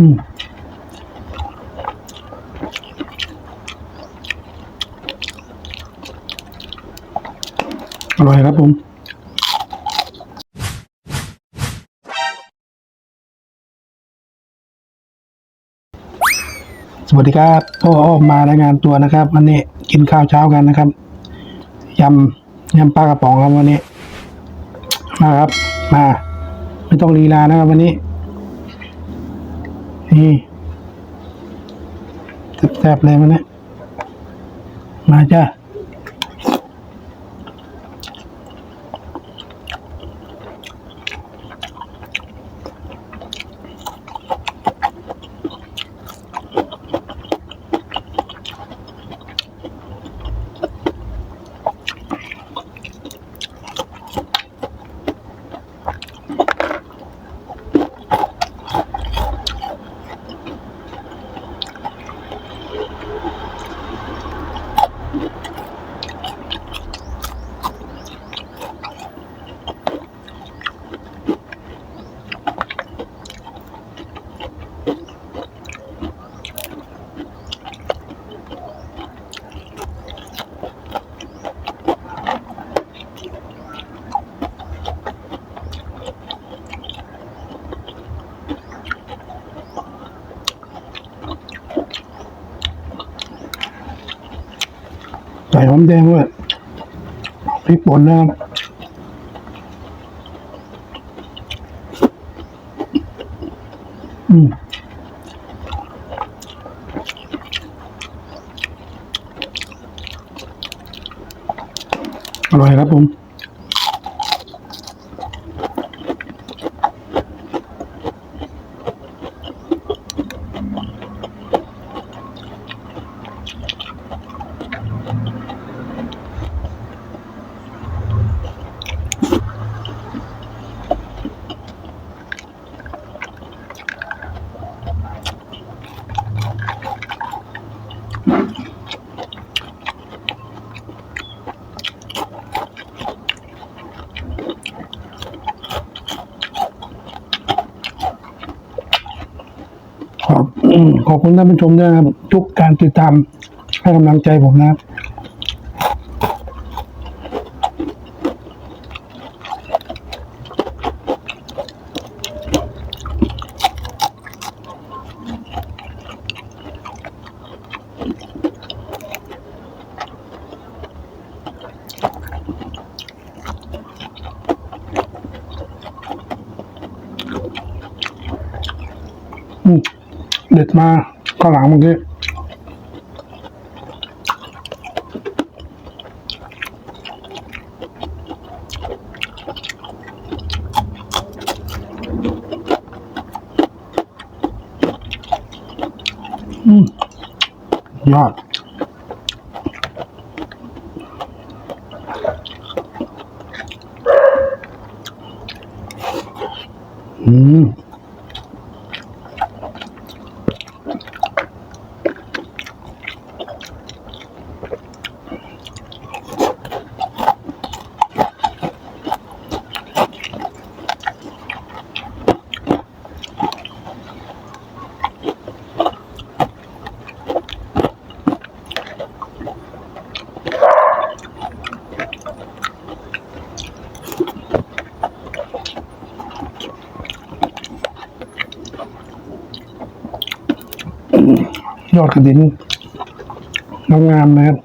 อืมอร่อยครับผมสวัสดีครับพ่ออ้อมมารายงานตัวนะครับ วันนี้กินข้าวเช้ากันนะครับยำยำปลากระป๋องครับวันนี้มาครับ มา ไม่ต้องลีลานะครับวันนี้ นี่แซ่บๆเลยมันนี้มาจ้า ใส่หอมแดงด้วยพริกป่นนะครับอืมอร่อยครับผม ขอบอืมขอบคุณท่านผู้ชมด้วยนะครับ ทุกการติดตามให้กำลังใจผมนะครับ อืมเด็ดมาข้างหลังเมื่อกี้อืมยอดอืม ยอดกระดินงามๆนะครับ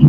อื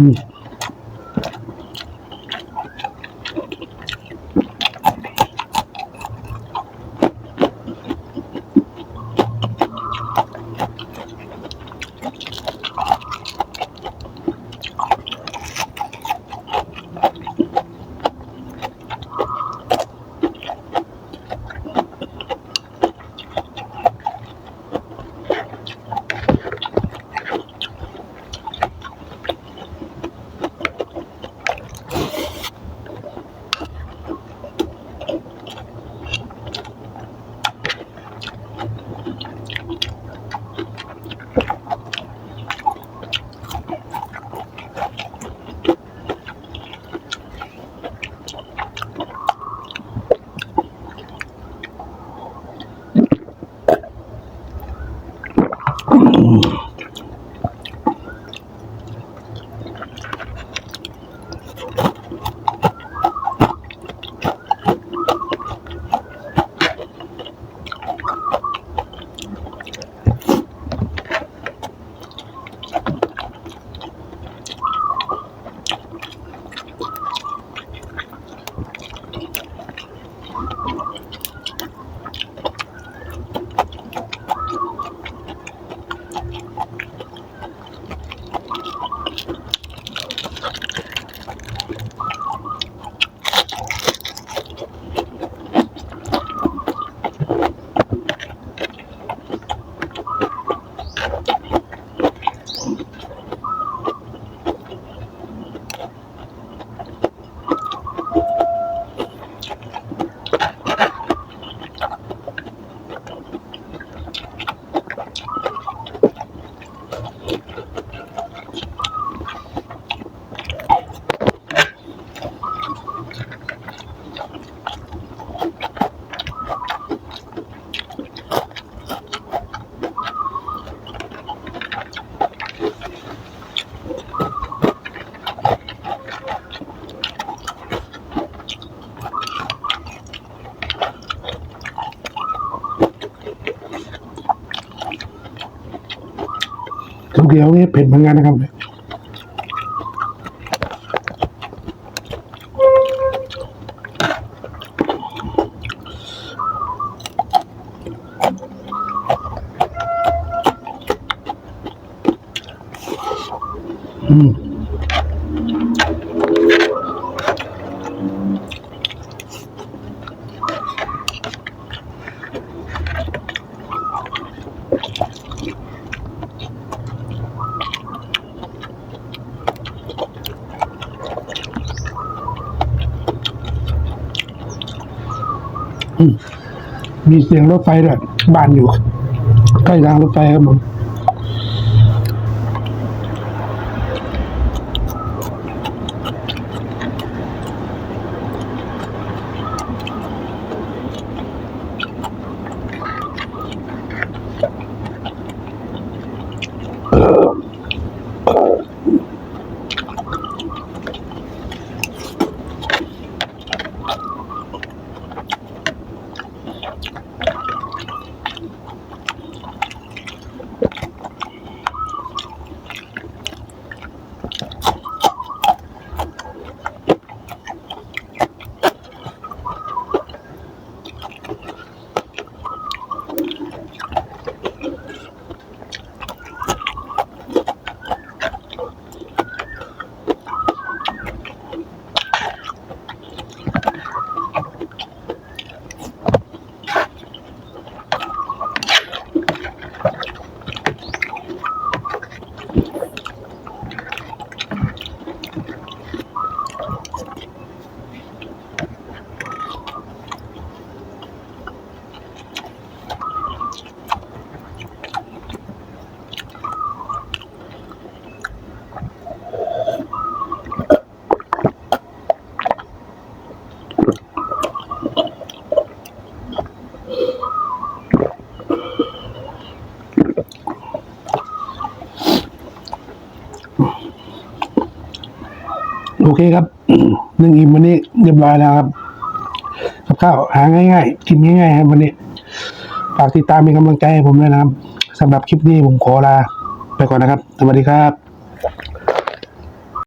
เดียวนี่เผ็ดเหมือนกันนะครับอืม มีเสียงรถไฟด้วยบ้านอยู่ใกล้ทางรถไฟครับผม โอเคครับหนึ่งอิ่มวันนี้เรียบร้อยแล้วครับกับข้าวหาง่ายๆกินง่ายๆครับวันนี้ฝากติดตามเป็นกำลังใจให้ผมด้วยนะครับสำหรับคลิปนี้ผมขอลาไปก่อนนะครับ สวัสดีครับ